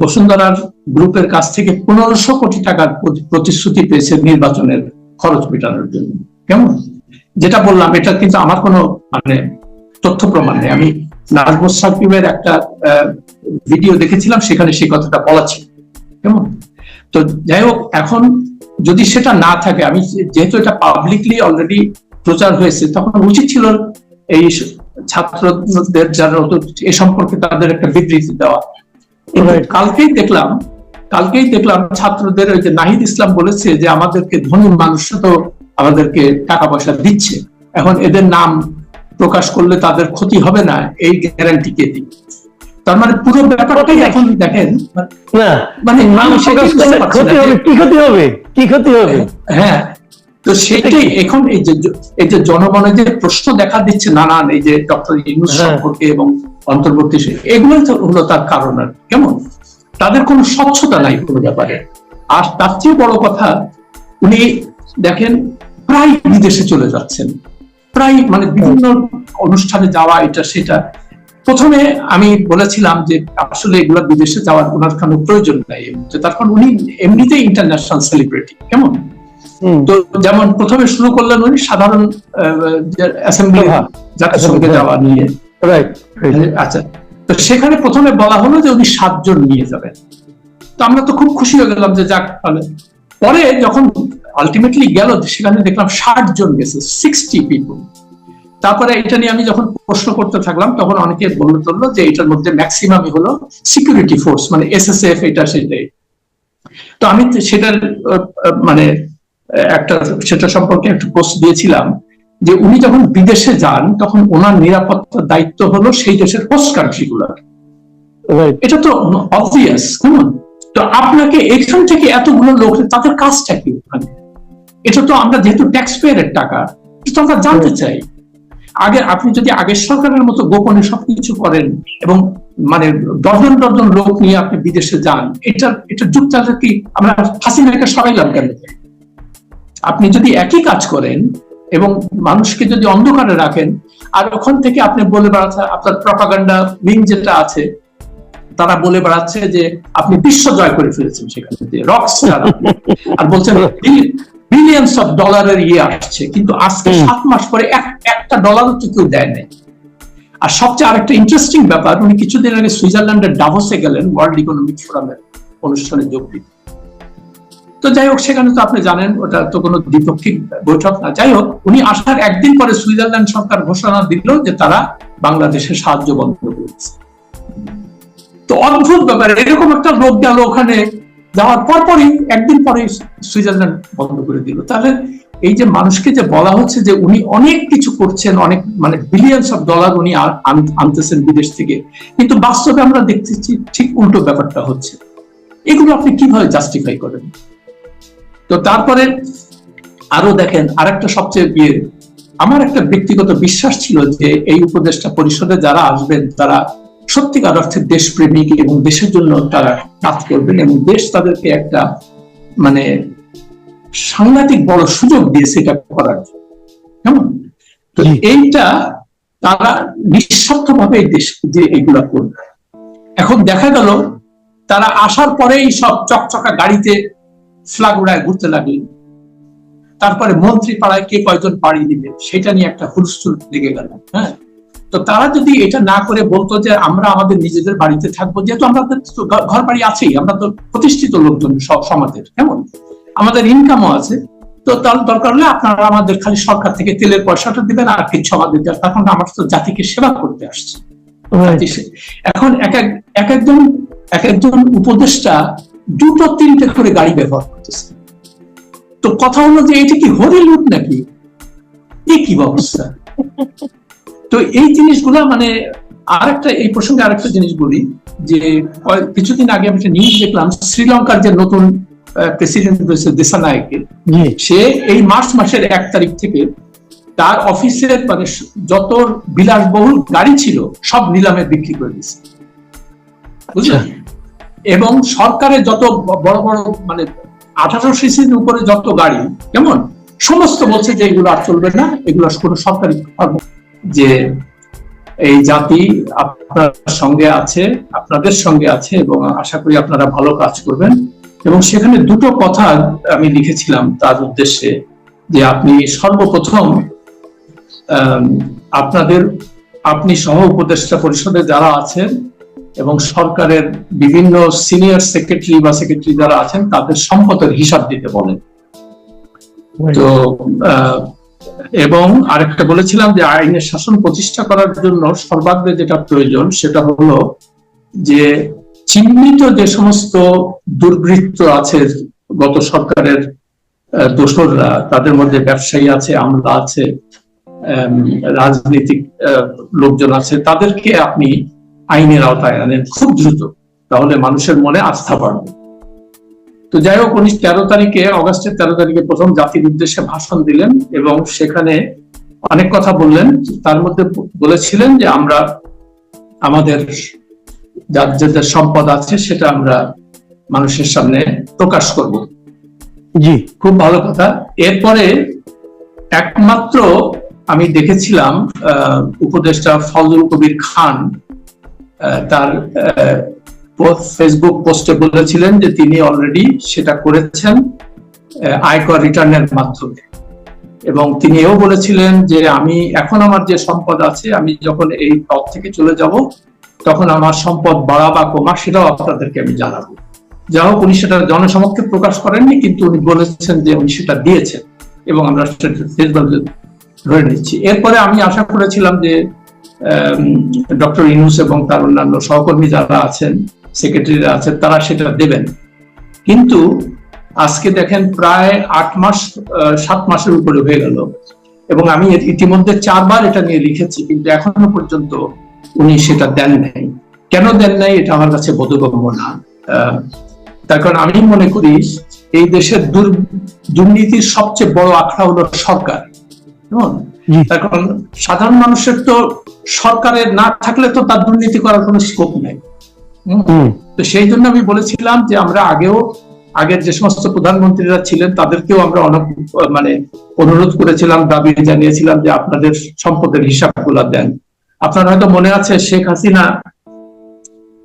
বসুন্ধরার গ্রুপের কাছ থেকে পনেরোশো কোটি টাকার প্রতিশ্রুতি পেয়েছে নির্বাচনের খরচ মেটানোর জন্য। কেমন? যেটা বললাম, এটা কিন্তু আমার কোনো মানে তথ্য প্রমাণ নেই। আমি নাজমুস সাকিবের একটা ভিডিও দেখেছিলাম, সেখানে সেই কথাটা বলা ছিল। কেমন? তো যাই হোক, এখন যদি সেটা না থাকে, আমি যেহেতু এটা পাবলিকলি অলরেডি প্রচার হয়েছে, তখন উচিত ছিল এই ছাত্রদের যারা এ সম্পর্কে তাদের একটা বিবৃতি দেওয়া. কালকেই দেখলাম কালকেই দেখলাম ছাত্রদের ওই যে নাহিদ ইসলাম বলেছে যে আমাদেরকে ধনী মানুষরা তো আমাদেরকে টাকা পয়সা দিচ্ছে। এখন এদের নাম প্রকাশ করলে তাদের ক্ষতি হবে না এই গ্যারান্টি কে দিবে তার মানে পুরো ব্যাপারটাই এখন দেখেন মানে ক্ষতি হবে কি ক্ষতি হবে? কি ক্ষতি হবে? হ্যাঁ তো সেটাই এখন এই যে এই যে জনগণের যে প্রশ্ন দেখা দিচ্ছে নানান এই যে ডক্টর ইউনুস হ্যাঁ। সম্পর্কে এবং অন্তর্বর্তী তো হলো তার কারণ আর কেমন? তাদের কোনো স্বচ্ছতা নাই কোনো ব্যাপারে। আর তার চেয়ে বড় কথা উনি দেখেন প্রায় বিদেশে চলে যাচ্ছেন। প্রায় মানে বিভিন্ন অনুষ্ঠানে যাওয়া এটা সেটা। প্রথমে আমি বলেছিলাম যে আসলে এগুলো বিদেশে যাওয়ার ওনার কোনো প্রয়োজন নাই এই মুহূর্তে। তার কারণ উনি এমনিতে ইন্টারন্যাশনাল সেলিব্রিটি কেমন? তো যেমন প্রথমে শুরু করলেন উনি সাধারণ অ্যাসেম্বলি। জাতিসংঘে। যাওয়া নিয়ে। Right, right. আচ্ছা। তো সেখানে প্রথমে বলা হলো যে উনি সাতজন নিয়ে যাবেন। তো আমরা তো খুব খুশি হয়ে গেলাম যে যাক তাহলে। পরে যখন আলটিমেটলি গেল সেখানে দেখলাম ষাট জন গেছে সিক্সটি পিপল তারপরে এটা নিয়ে আমি যখন প্রশ্ন করতে থাকলাম তখন অনেকে বলল তুললো যে এটার মধ্যে ম্যাক্সিমামই হলো সিকিউরিটি ফোর্স মানে এসএসএফ এটা সেটাই। তো আমি সেটার মানে একটা সেটা সম্পর্কে একটা পোস্ট দিয়েছিলাম। যে উনি যখন বিদেশে যান তখন ওনার নিরাপত্তার দায়িত্ব হলো সেই দেশের হোস্ট কান্ট্রি গুলার। এটা তো অবভিয়াস কেমন তো আপনাকে এখান থেকে এতগুলো লোক তাদের কাজটা কি ওখানে? এটা তো আমরা যেহেতু ট্যাক্স পেয়ারের টাকা এটা আমরা জানতে চাই। আগে আপনি যদি আগের সরকারের মতো গোপনে সবকিছু করেন এবং মানে ডজন ডজন লোক নিয়ে আপনি বিদেশে যান এটা এটা যুক্তরাষ্ট্র কি আমরা হাসিনাকে সরাইলাম কেন আপনি যদি একই কাজ করেন এবং মানুষকে যদি অন্ধকারে রাখেন আর ওখান থেকে আপনি বলে বেড়াচ্ছেন আপনার প্রপাগান্ডা উইং যেটা আছে তারা বলে বেড়াচ্ছে যে আপনি বিশ্ব জয় করে ফেলেছেন সেখানে রক স্টার আর বলছেন বিলিয়ন্স অফ ডলারের ইয়ে আসছে। কিন্তু আজকে সাত মাস পরে এক- একটা ডলারও তো কেউ দেয় নাই। আর সবচেয়ে আরেকটা ইন্টারেস্টিং ব্যাপার উনি কিছুদিন আগে সুইজারল্যান্ডের ডাভোসে গেলেন ওয়ার্ল্ড ইকোনমিক ফোরামের অনুষ্ঠানে যোগ দিতে। তো যাই হোক, সেখানে তো আপনি জানেন, ওটা তো কোনো দ্বিপক্ষিক বৈঠক না। যাই হোক, উনি আসার একদিন পরে সুইজারল্যান্ড সরকার ঘোষণা দিল যে তারা বাংলাদেশের সাহায্য বন্ধ করেছে তো অদ্ভুত ব্যাপার, এরকম একটা লোক গেল ওখানে, যাওয়ার পরপরই একদিন পরে সুইজারল্যান্ড বন্ধ করে দিল। তাহলে এই যে মানুষকে যে বলা হচ্ছে যে উনি অনেক কিছু করছেন, অনেক মানে বিলিয়ন্স অফ ডলার উনি আনতেছেন বিদেশ থেকে, কিন্তু বাস্তবে আমরা দেখতেছি ঠিক উল্টো ব্যাপারটা হচ্ছে। এগুলো আপনি কীভাবে জাস্টিফাই করেন? তো তারপরে আরও দেখেন আরেকটা সবচেয়ে বিয়ে আমার একটা ব্যক্তিগত বিশ্বাস ছিল যে এই উপদেষ্টা পরিষদে যারা আসবেন তারা সত্যিকার অর্থে দেশপ্রেমিক এবং দেশের জন্য তারা কাজ করবেন এবং দেশ তাদেরকে একটা মানে সাংঘাতিক বড় সুযোগ দিয়েছে এটা করার জন্য। কেমন? তো এইটা তারা নিঃস্বার্থ ভাবে এই দেশ যে এইগুলা করবে। এখন দেখা গেল তারা আসার পরেই সব চকচকা গাড়িতে ফ্ল্যাগ উড়ায় ঘুরতে লাগলেন তারপরে মন্ত্রী পাড়ায় কে কয়জন পাড়ি দিবে সেটা নিয়ে একটা হুলস্থুল লেগে গেল হ্যাঁ তো তারা যদি এটা না করে বলতো যে আমরা আমাদের নিজেদের বাড়িতে থাকব যেহেতু আমাদের ঘর বাড়ি আছেই আমরা তো প্রতিষ্ঠিত লোকজন সমাজের কেমন আমাদের ইনকামও আছে তো তার দরকার হলে আপনারা আমাদের খালি সরকার থেকে তেলের পয়সাটা দিবেন আর কিছু আমাদের। তখন আমরা তো জাতিকে সেবা করতে আসছি। এখন এক একজন এক একজন উপদেষ্টা দুটো তিনটে করে গাড়ি ব্যবহার করতেছে। তো কথা হলো যে এটা কি হরি লুট নাকি? এ কি ব্যবস্থা তো এই জিনিসগুলা মানে আরেকটা এই প্রসঙ্গে আরেকটা জিনিস বলি যে কিছুদিন আগে আমি একটা নিউজ দেখলাম শ্রীলঙ্কার যে নতুন প্রেসিডেন্ট রয়েছে দেশানায়কে সে এই মার্চ মাসের এক তারিখ থেকে তার অফিসের মানে যত বিলাসবহুল গাড়ি ছিল সব নিলামে বিক্রি করে দিচ্ছে বুঝলেন? এবং সরকারের যত বড় বড় মানে আঠারো সিসির উপরে যত গাড়ি, কেমন? সমস্ত বলছে যে এগুলো আর চলবে না, এগুলো কোনো সরকারি যে এই জাতি আপনার সঙ্গে আছে, আপনাদের সঙ্গে আছে এবং আশা করি আপনারা ভালো কাজ করবেন। এবং সেখানে দুটো কথা আমি লিখেছিলাম তার উদ্দেশ্যে, যে আপনি সর্বপ্রথম আপনাদের, আপনি সহ উপদেষ্টা পরিষদে যারা আছেন এবং সরকারের বিভিন্ন সিনিয়র সেক্রেটারি বা সেক্রেটারি যারা আছেন তাদের সম্পদের হিসাব দিতে বলেন। তো এবং আরেকটা বলেছিলাম যে আইনের শাসন প্রতিষ্ঠা করার জন্য সর্বাগ্রে যেটা প্রয়োজন সেটা হলো যে চিহ্নিত যে সমস্ত দুর্বৃত্ত আছে গত সরকারের দোসররা তাদের মধ্যে ব্যবসায়ী আছে আমলা আছে রাজনৈতিক লোকজন আছে তাদেরকে আপনি আইনের আওতায় আনেন খুব দ্রুত তাহলে মানুষের মনে আস্থা বাড়বে। তো যাই হোক উনি তেরো তারিখে অগাস্টের তেরো তারিখে প্রথম জাতির উদ্দেশ্যে ভাষণ দিলেন এবং সেখানে অনেক কথা বললেন। তার মধ্যে বলেছিলেন যে আমরা আমাদের যার যাদের সম্পদ আছে সেটা আমরা মানুষের সামনে প্রকাশ করব। জি। খুব ভালো কথা। এরপরে একমাত্র আমি দেখেছিলাম আহ, উপদেষ্টা ফজল কবির খান তার ফেসবুক পোস্টে বলেছিলেন যে তিনি অলরেডি সেটা করেছেন আয়কর রিটার্নের মাধ্যমে। এবং তিনি এও বলেছিলেন যে আমি এখন আমার যে সম্পদ আছে, আমি যখন এই পদ থেকে চলে যাব, তখন আমার সম্পদ বাড়া বা কমা সেটাও আপনাদেরকে আমি জানাব। যা হোক, উনি সেটা জনসমক্ষে প্রকাশ করেননি, কিন্তু উনি বলেছেন যে উনি সেটা দিয়েছেন। এবং আমরা সেটা ধরে নিচ্ছি। এরপরে আমি আশা করেছিলাম যে ডক্টর ইনুস এবং তার অন্যান্য সহকর্মী যারা আছেন সেক্রেটারিরা আছেন তারা সেটা দেবেন। কিন্তু আজকে দেখেন প্রায় আট মাস সাত মাসের উপরে হয়ে গেল। এবং আমি ইতিমধ্যে চারবার এটা নিয়ে লিখেছি কিন্তু এখনও পর্যন্ত উনি সেটা দেন নাই। কেন দেন নাই এটা আমার কাছে বোধগম্য না। তার কারণ আমি মনে করি এই দেশের দুর- দুর্নীতির সবচেয়ে বড় আখড়া হলো সরকার? তার কারণ সাধারণ মানুষের তো সরকারের না থাকলে তো তার দুর্নীতি করার কোনো স্কোপ নেই। তো সেই জন্য আমি বলেছিলাম যে আমরা আগেও আগের যে সমস্ত প্রধানমন্ত্রীরা ছিলেন তাদেরকেও আমরা অনেক মানে অনুরোধ করেছিলাম দাবি জানিয়েছিলাম যে আপনাদের সম্পদের হিসাবগুলো দেন। আপনার হয়তো মনে আছে শেখ হাসিনা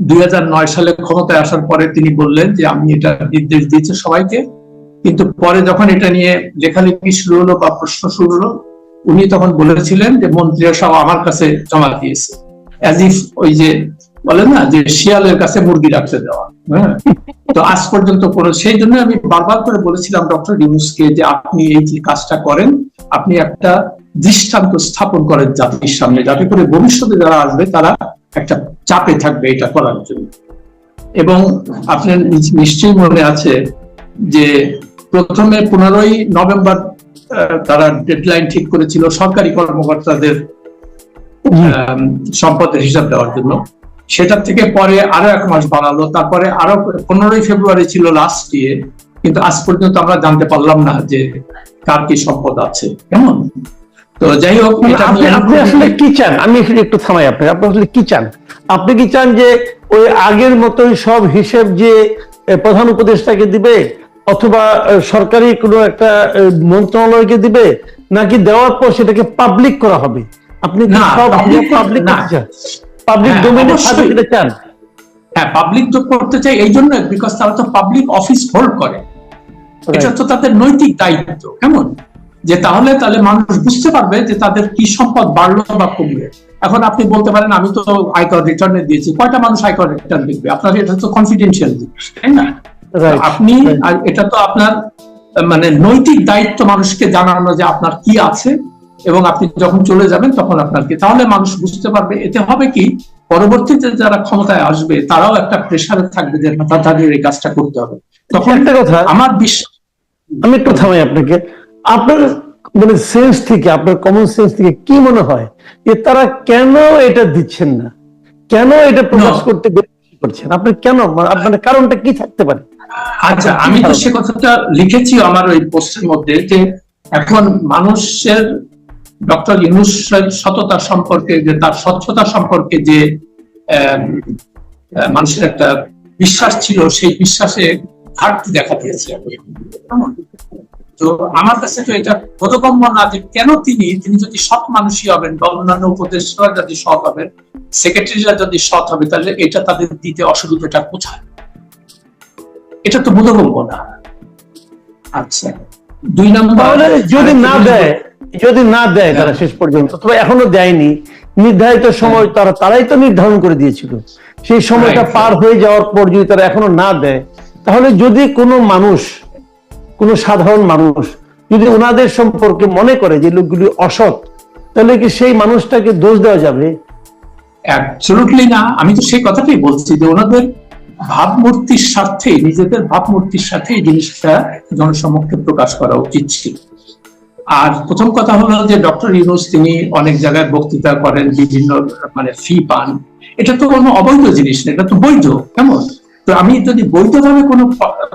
দুই হাজার নয় সালে ক্ষমতায় আসার পরে তিনি বললেন যে আমি এটা নির্দেশ দিয়েছি সবাইকে কিন্তু পরে যখন এটা নিয়ে লেখালেখি শুরু হলো বা প্রশ্ন শুরু হলো উনি তখন বলেছিলেন যে মন্ত্রীরা সব আমার কাছে জমা দিয়েছে। ওই যে বলে না, যে শিয়ালের কাছে মুরগি রাখতে দেওয়া। হ্যাঁ? তো আজ পর্যন্ত কোনো সেই জন্য আমি বারবার করে বলেছিলাম ডক্টর ইউনুসকে যে আপনি এই যে কাজটা করেন, আপনি একটা দৃষ্টান্ত স্থাপন করেন জাতির সামনে, যাতে করে ভবিষ্যতে যারা আসবে, তারা একটা চাপে থাকবে এটা করার জন্য। এবং আপনার নিশ্চয়ই মনে আছে যে প্রথমে পনেরোই নভেম্বর তারা ডেডলাইন ঠিক করেছিল সরকারি কর্মকর্তাদের সম্পদের হিসাব দেওয়ার জন্য। সেটার থেকে পরে আরও এক মাস বাড়ালো। তারপরে আরও পনেরোই ফেব্রুয়ারি ছিল লাস্ট ইয়ে কিন্তু আজ পর্যন্ত আমরা জানতে পারলাম না যে কার কি সম্পদ আছে। কেমন? তো যাই হোক আপনি আসলে কি চান? আমি একটু থামাই আপনি আপনি আসলে কি চান? আপনি কি চান যে ওই আগের মতোই সব হিসেব যে প্রধান উপদেষ্টাকে দিবে? অথবা সরকারি কোনো একটা মন্ত্রণালয়কে দিবে নাকি দেওয়ার পর সেটাকে পাবলিক করা হবে? আপনি পাবলিক পাবলিক। থাকবে সেটা চান? হ্যাঁ পাবলিক তো করতে চাই এই জন্য বিকজ তারা তো পাবলিক অফিস হোল্ড করে। এটা তো তাদের নৈতিক দায়িত্ব কেমন? যে তাহলে তাহলে মানুষ বুঝতে পারবে যে তাদের কি সম্পদ বাড়লো বা কমবে এখন আপনি বলতে পারেন আমি তো আয়কর রিটার্নে দিয়েছি কয়টা মানুষ আয়কর রিটার্ন দেখবে? আপনার এটা তো কনফিডেন্সিয়াল জিনিস তাই না. আপনি আর এটা তো আপনার মানে নৈতিক দায়িত্ব মানুষকে জানানো যে আপনার কি আছে এবং আপনি যখন চলে যাবেন তখন আপনার কি। তাহলে মানুষ বুঝতে পারবে এতে হবে কি পরবর্তীতে যারা ক্ষমতায় আসবে তারাও একটা প্রেশারে থাকবে যে তাদের এই কাজটা করতে হবে। তখন একটা কথা আমার বিশ্বাস আমি একটু থামাই আপনাকে। আপনার মানে সেন্স থেকে আপনার কমন সেন্স থেকে কি মনে হয় যে তারা কেন এটা দিচ্ছেন না? কেন এটা প্রকাশ. করতে করছেন? আপনি কেন মানে আপনার কারণটা কি থাকতে পারে? আচ্ছা আমি তো সে কথাটা লিখেছি আমার ওই পোস্টের মধ্যে যে এখন মানুষের ডক্টর ইউনুস সততা সম্পর্কে যে তার স্বচ্ছতা সম্পর্কে যে মানুষের একটা বিশ্বাস ছিল সেই বিশ্বাসে ঘাটতি দেখা দিয়েছে। তো আমার কাছে তো এটা বোধগম্য না যে কেন তিনি তিনি যদি সৎ মানুষই হবেন বা অন্যান্য উপদেষ্টা যদি সৎ হবেন সেক্রেটারিরা যদি সৎ হবে তাহলে এটা তাদের দিতে অসুবিধাটা কোথায়? এটা তো বোধগম্য না। আচ্ছা দুই নম্বর। যদি না দেয় যদি না দেয় তারা শেষ পর্যন্ত তবে এখনও দেয়নি। নির্ধারিত সময় তারা তারাই তো নির্ধারণ করে দিয়েছিল। সেই সময়টা পার হয়ে যাওয়ার পর যদি তারা এখনও না দেয় তাহলে যদি কোনো মানুষ কোনো সাধারণ মানুষ যদি ওনাদের সম্পর্কে মনে করে যে লোকগুলি অসৎ তাহলে কি সেই মানুষটাকে দোষ দেওয়া যাবে? অ্যাবসলুটলি না। আমি তো সেই কথাটাই বলছি যে ওনাদের ভাবমূর্তির স্বার্থে নিজেদের ভাবমূর্তির সাথে এই জিনিসটা জনসমক্ষে প্রকাশ করা উচিত ছিল। আর প্রথম কথা হলো যে ডক্টর ইউনুস তিনি অনেক জায়গায় বক্তৃতা করেন বিভিন্ন মানে ফি পান। এটা তো কোনো অবৈধ জিনিস না এটা তো বৈধ কেমন? তো আমি যদি বৈধভাবে কোনো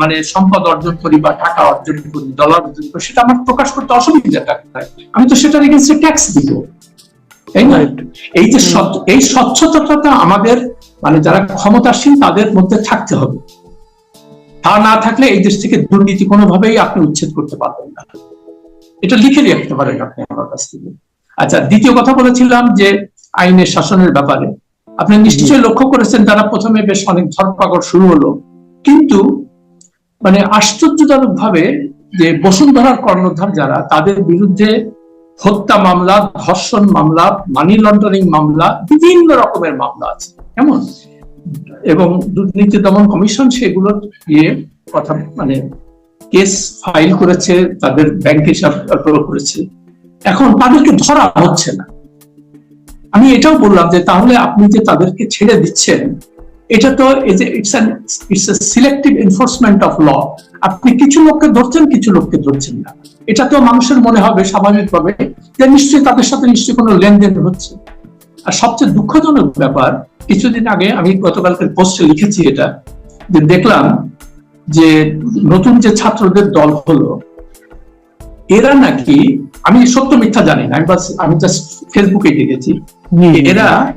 মানে সম্পদ অর্জন করি বা টাকা অর্জন করি ডলার অর্জন করি সেটা আমার প্রকাশ করতে অসুবিধাটা কোথায়? আমি তো সেটার এগেন্সে ট্যাক্স দিব তাই না? এই যে এই স্বচ্ছতাটা আমাদের মানে যারা ক্ষমতাসীন তাদের মধ্যে থাকতে হবে। তা না থাকলে এই দেশ থেকে দুর্নীতি কোনোভাবেই আপনি উচ্ছেদ করতে পারবেন না। এটা লিখে রাখতে পারেন আপনি আমার কাছ থেকে। আচ্ছা দ্বিতীয় কথা বলেছিলাম যে আইনের শাসনের ব্যাপারে। আপনি নিশ্চয়ই লক্ষ্য করেছেন তারা প্রথমে বেশ অনেক ধরপাকড় শুরু হলো। কিন্তু মানে আশ্চর্যজনক ভাবে যে বসুন্ধরার কর্ণধার যারা, তাদের বিরুদ্ধে হত্যা মামলা, ধর্ষণ মামলা মানি লন্ডারিং মামলা, বিভিন্ন রকমের মামলা আছে। কেমন? এবং দুর্নীতি দমন কমিশন সেগুলো ইয়ে কথা মানে কেস ফাইল করেছে, তাদের ব্যাংক হিসাব করেছে। এখন তাদেরকে ধরা হচ্ছে না। আমি এটাও বললাম যে তাহলে আপনি যে তাদেরকে ছেড়ে দিচ্ছেন, এটা তো সিলেক্টিভ এনফোর্সমেন্ট অফ ল আপনি কিছু লোককে ধরছেন, কিছু লোককে ধরছেন না। এটা তো মানুষের মনে হবে স্বাভাবিকভাবে। নিশ্চয়ই তাদের সাথে নিশ্চয়ই কোনো লেনদেন হচ্ছে। আর সবচেয়ে দুঃখজনক ব্যাপার কিছুদিন আগে আমি গতকালকে পোস্টে লিখেছি এটা যে দেখলাম যে নতুন যে ছাত্রদের দল হলো এরা নাকি আমি সত্য মিথ্যা জানি না আমি বাস আমি জাস্ট ফেসবুকে দেখেছি এরা